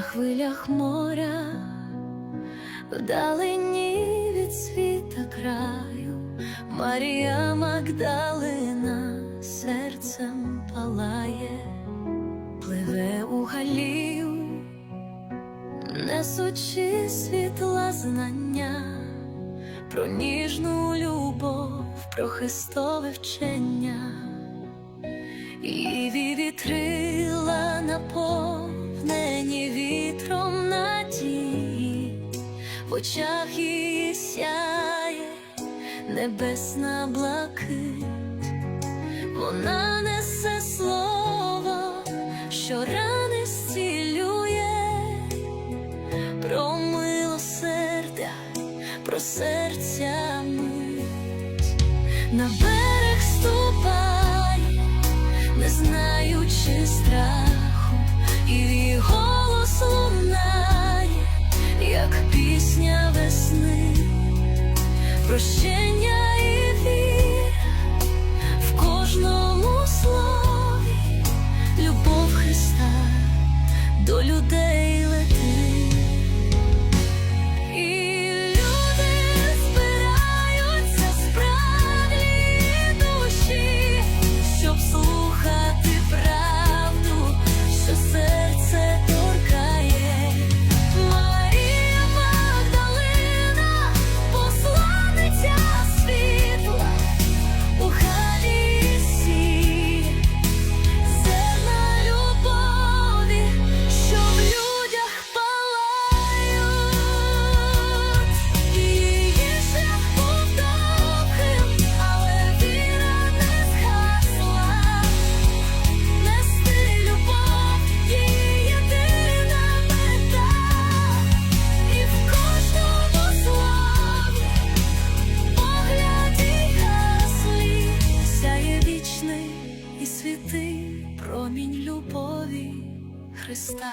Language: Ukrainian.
хвилях моря, вдалині від світа краю, Марія Магдалина серцем палає, пливе у галію, несучи світла знання про ніжну любов, про Христове вчення. І вітрила наповнені очах її сяє небесна блакить, вона несе слово, що рани зцілює, про милосердя, про серця мить, на берег ступай не знаючи весни, прощення любові Христа.